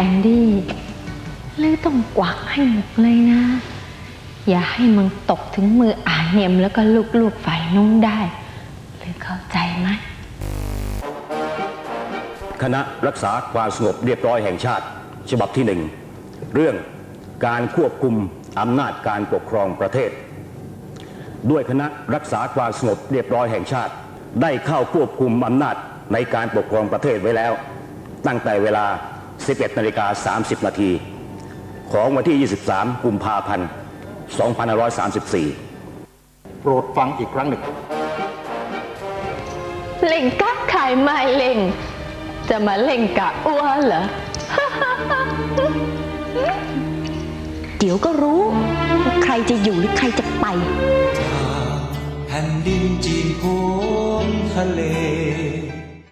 อนดี้ลือต้องกวักให้หมดเลยนะ อย่าให้มันตกถึงมืออาเนียมแล้วก็ลูกๆฝ่ายนุ่งได้ลือเข้าใจไหมคณะรักษาความสงบเรียบร้อยแห่งชาติ ฉบับที่หนึ่งเรื่องการควบคุมอำนาจการปกครองประเทศ ด้วยคณะรักษาความสงบเรียบร้อยแห่งชาติ ได้เข้าควบคุมอำนาจในการปกครองประเทศไว้แล้ว ตั้งแต่เวลา 11นาฬิกา30 นาทีของวันที่ 23 กุมภาพันธ์ 2534 โปรดฟังอีกครั้งหนึ่ง เล่งกับใครไม่เล่ง จะมาเล่งกะอ้วนเหรอ เดี๋ยวก็รู้ว่าใครจะอยู่หรือใครจะไปแผ่นดินจีนพ้นทะเล